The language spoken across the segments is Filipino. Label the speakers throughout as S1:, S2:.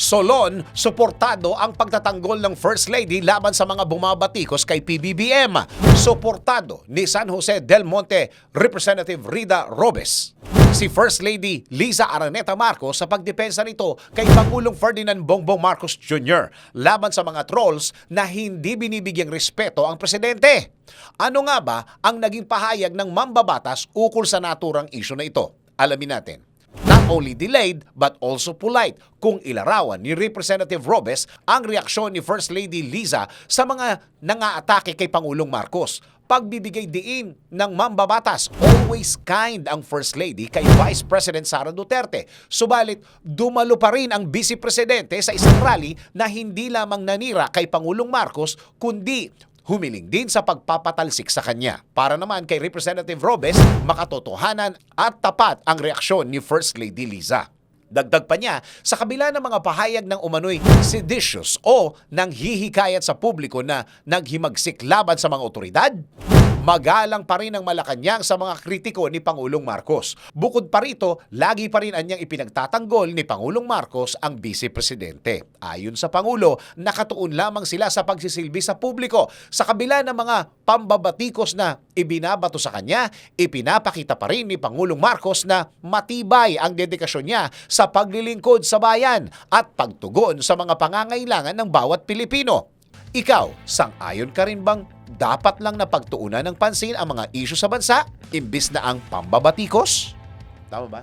S1: Solon, suportado ang pagtatanggol ng First Lady laban sa mga bumabatikos kay PBBM. Suportado ni San Jose del Monte Representative Rida Robes. Si First Lady Liza Araneta Marcos sa pagdepensa nito kay Pangulong Ferdinand Bongbong Marcos Jr. laban sa mga trolls na hindi binibigyang respeto ang presidente. Ano nga ba ang naging pahayag ng mambabatas ukol sa naturang isyu na ito? Alamin natin. Only delayed but also polite kung ilarawan ni Representative Robes ang reaksyon ni First Lady Liza sa mga nangaatake kay Pangulong Marcos. Pagbibigay diin ng mambabatas, always kind ang First Lady kay Vice President Sara Duterte. Subalit, dumalo pa rin ang Vice Presidente sa isang rally na hindi lamang nanira kay Pangulong Marcos, kundi humiling din sa pagpapatalsik sa kanya. Para naman kay Representative Robes, makatotohanan at tapat ang reaksyon ni First Lady Liza. Dagdag pa niya, sa kabila ng mga pahayag ng umano'y seditious o nang hihikayat sa publiko na naghimagsik laban sa mga otoridad, magalang pa rin ang Malacanang sa mga kritiko ni Pangulong Marcos. Bukod pa rito, lagi pa rin anyang ipinagtatanggol ni Pangulong Marcos ang Vice Presidente. Ayon sa Pangulo, nakatuon lamang sila sa pagsisilbi sa publiko. Sa kabila ng mga pambabatikos na ibinabato sa kanya, ipinapakita pa rin ni Pangulong Marcos na matibay ang dedikasyon niya sa paglilingkod sa bayan at pagtugon sa mga pangangailangan ng bawat Pilipino. Ikaw, sang-ayon ka rin bang dapat lang na pagtuunan ng pansin ang mga isyu sa bansa imbis na ang pambabatikos? Tama ba?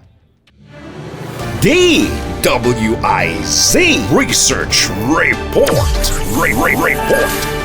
S2: DWIZ Research Report. Re- Re- Report.